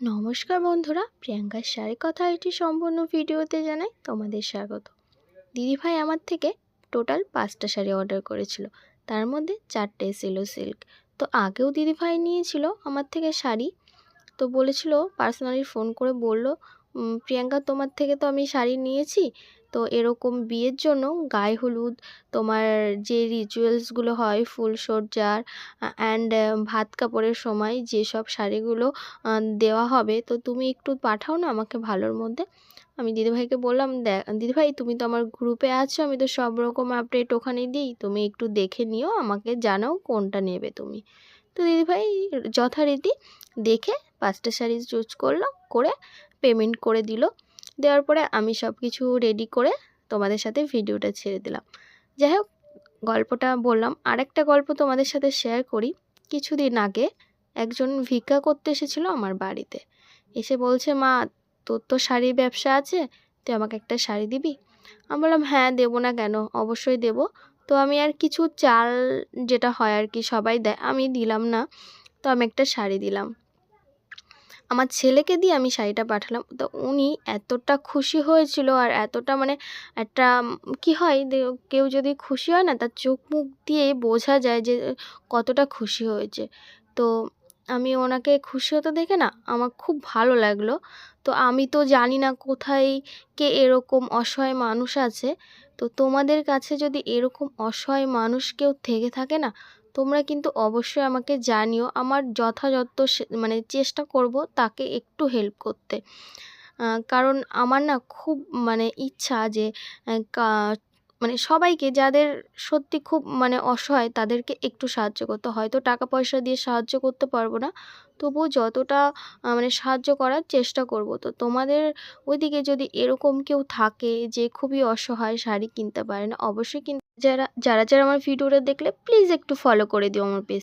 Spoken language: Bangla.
নমস্কার বন্ধুরা প্রিয়াঙ্কার শাড়ি কথা এটি সম্পূর্ণ ভিডিওতে জানাই তোমাদের স্বাগত। দিদিভাই আমার থেকে টোটাল পাঁচটা শাড়ি অর্ডার করেছিল। তার মধ্যে চারটে ছিল সিল্ক। তো আগেও দিদিভাই নিয়েছিল আমার থেকে শাড়ি। তো বলেছিল পার্সোনালি ফোন করে বলল "উম, প্রিয়াঙ্কা, তোমার থেকে তো আমি শাড়ি নিয়েছি। তো এরকম বিয়ের জন্য গায়ে হলুদ, তোমার যে রিচুয়ালসগুলো হয়, ফুল ফুলসজ্জার অ্যান্ড ভাত কাপড়ের সময় যেসব শাড়িগুলো দেওয়া হবে, তো তুমি একটু পাঠাও না আমাকে ভালোর মধ্যে। আমি দিদিভাইকে বললাম দিদিভাই, তুমি তো আমার গ্রুপে আছো, আমি তো সব রকম আপডেট ওখানে দিই। তুমি একটু দেখে নিও, আমাকে জানাও কোনটা নেবে তুমি। তো দিদিভাই যথারীতি দেখে পাঁচটা শাড়ি চুজ করল, করে পেমেন্ট করে দিল। দেওয়ার পরে আমি সব কিছু রেডি করে তোমাদের সাথে ভিডিওটা ছেড়ে দিলাম। যাই হোক, গল্পটা বললাম। আরেকটা গল্প তোমাদের সাথে শেয়ার করি। কিছুদিন আগে একজন ভিক্ষা করতে এসেছিল আমার বাড়িতে। এসে বলছে, মা, তোর তো শাড়ির ব্যবসা আছে, তুই আমাকে একটা শাড়ি দিবি? আমি বললাম হ্যাঁ দেবো না কেন? অবশ্যই দেবো। তো আমি আর কিছু চাল যেটা হয় আর কি সবাই দেয়, আমি দিলাম না। তো আমি একটা শাড়ি দিলাম। আমার ছেলেকে দিয়ে আমি শাড়িটা পাঠালাম। তো উনি এতটা খুশি হয়েছিল আর এতটা মানে একটা কি হয় কেউ যদি খুশি হয় না, তার চোখ মুখ দিয়ে বোঝা যায় যে কতটা খুশি হয়েছে। তো আমি ওনাকে খুশি হতে দেখে না আমার খুব ভালো লাগল। তো আমি তো জানি না কোথায় কে এরকম অসহায় মানুষ আছে। তো তোমাদের কাছে যদি এরকম অসহায় মানুষ কেউ থেকে থাকে না, তোমরা কিন্তু অবশ্যই আমাকে জানিও। আমার যথাযথ মানে চেষ্টা করব তাকে একটু হেল্প করতে। কারণ আমার না খুব মানে ইচ্ছা যে মানে সবাইকে যাদের সত্যি খুব মানে অসহায় তাদেরকে একটু সাহায্য করতে হয়তো টাকা পয়সা দিয়ে সাহায্য করতে পারব না, তবুও যতটা মানে সাহায্য করার চেষ্টা করব। তো তোমাদের ওইদিকে যদি এরকম কেউ থাকে যে খুবই অসহায়, শাড়ি কিনতে পারে না, অবশ্যই কিন্তু যারা যারা যারা আমার ভিডিওটা দেখলে প্লিজ একটু ফলো করে দিও আমার পেজ